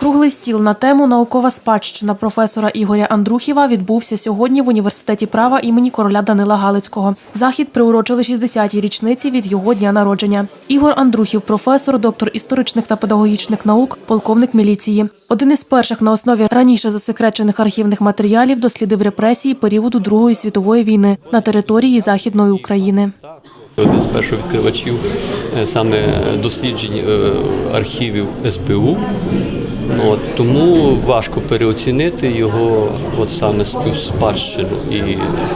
Круглий стіл на тему наукова спадщина професора Ігоря Андрухіва відбувся сьогодні в університеті права імені короля Данила Галицького. Захід приурочили 60-й річниці від його дня народження. Ігор Андрухів, професор, доктор історичних та педагогічних наук, полковник міліції. Один із перших на основі раніше засекречених архівних матеріалів дослідив репресії періоду Другої світової війни на території Західної України. Один з перших відкривачів е, саме досліджень е, архівів СБУ. Ну, От, тому важко переоцінити його от саме цю спадщину і,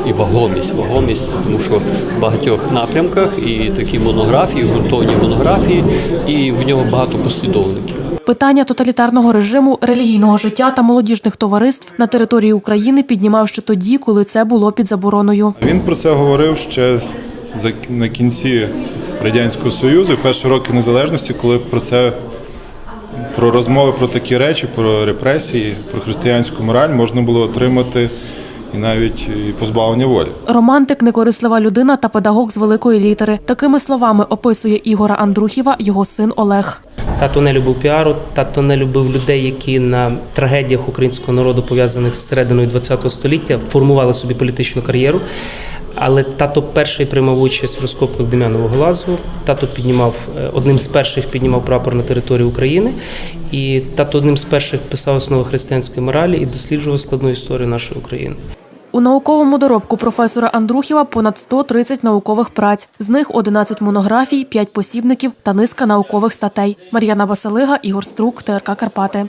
і вагомість. Вагомість, тому що в багатьох напрямках і такі монографії, ґрунтовні монографії, і в нього багато послідовників. Питання тоталітарного режиму, релігійного життя та молодіжних товариств на території України піднімав ще тоді, коли це було під забороною. Він про це говорив ще на кінці радянського союзу, перші роки незалежності, коли про це про розмови про такі речі, про репресії, про християнську мораль можна було отримати і навіть позбавлення волі. Романтик, некорислива людина та педагог з великої літери. Такими словами описує Ігора Андрухіва його син Олег. Тато не любив піару, тато не любив людей, які на трагедіях українського народу, пов'язаних з серединою ХХ століття, формували собі політичну кар'єру. Але тато перший приймав участь в розкопках Дем'янового лазу. Тато піднімав е, одним з перших піднімав прапор на території України, і тато одним з перших писав основи християнської моралі і досліджував складну історію нашої України. У науковому доробку професора Андрухіва понад 130 наукових праць. З них 11 монографій, 5 посібників та низка наукових статей. Мар'яна Василига, Ігор Струк, ТРК Карпати.